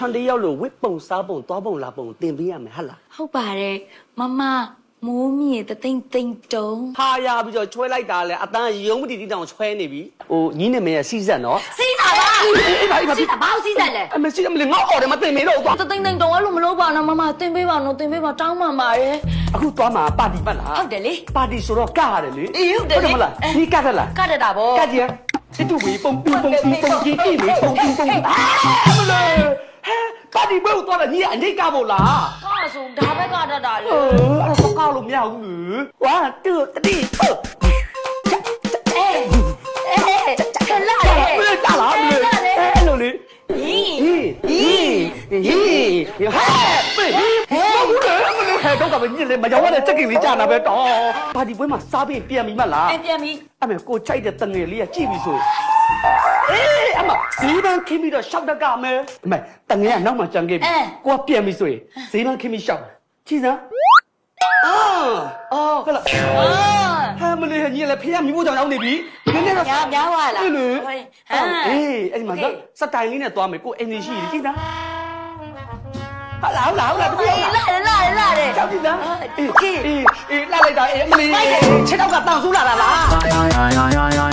ထွန်တယောက်လို့ဝစ်ပုံစားပုံသွားပုံလာပုံတင်ပေးရမယ်ဟဟလားဟုတ်ပါတယ်မမမိုးမြေတသိမ့်သိမ့်တုံးဟာရပြီးတော့ချွဲလိုက်တာလဲအတန်းရုံးမတီတီတောင်ချွဲနေပြီဟိုညီနေမရဲ့စီးဆက်နော်စီးတာပါအေးအေးပါအေးပါစီးတာဘာလို့စီးတယ်လဲအမစီးအမလေးငေါ့အော်တယ်မတင်မေတော့ကွာတသိမ့်သိမ့်တုံးအဲ့လိုမလုပ်ပါနဲ့မမတင်ပေးပါနော်တင်ပေးပါတောင်းပန်ပါတယ်အခုသွားမှာပါတီပတ်လားဟုတ်တယ်လေပါတီဆိုတော့ကရတယ်လေအေးဟုတ်တယ်လေမလားဒီကတယ်လားကတတ်တာဗောကကြည့်စစ်တူဝေးပုံပူပုံပီပုံကြီးကြီးမေပုံပူပုံအာမလေးဟဲ ဒီဘက်ကိုသွားတာညီကအငိတ်ကမို့လားကားဆိုဒါဘက်ကတတ်တာလေအေးအဲ့တော့ကောက်လို့မရဘူးလေဝါတူတတိဟုတ်အေးအေးခလာလေမင်းတားလားမင်းအဲ့လိုလေဟီးဟီးဟီးဟဲ့ဘေးဘာဘူးလဲမလို့ထဲတော့ကပဲညစ်လေမကြောက်ရတဲ့ချက်ကိလေးကြာတာပဲတော့ပါတီပွဲမှာစားပြီးပြန်ပြီမလားပြန်ပြီအမေကိုချိုက်တဲ့တငယ်လေးကကြည့်ပြီဆိုရင် အေးအမဈေးပန်းခင်းပြီးတော့ရှောက်တက်ကမယ်အမေတငယ်ကနောက်မှကြံခဲ့ပြီကိုကပြန်ပြီဆိုရင်ဈေးပန်းခင်းပြီးရှောက်ကြည့်စမ်းအာအော်ဟုတ်လားအာဟာမလေးညီလည်းဖေးရမိဖို့ကြောင့်ရောက်နေပြီနည်းနည်းတော့ညာများသွားလားအေးလေဟမ်အေးအဲ့ဒီမှာစတိုင်လေးနဲ့သွားမယ်ကိုအင်ဂျင်ရှိတယ်ကြည့်သားဟာလာလာလာတပည့်အေးလာလာလေလာလေလာလေကြောက်ကြည့်သားအေးအေးအေးအေးလာလိုက်တာအေးမလေးခြေတော့ကတောင်ဆူလာတာလား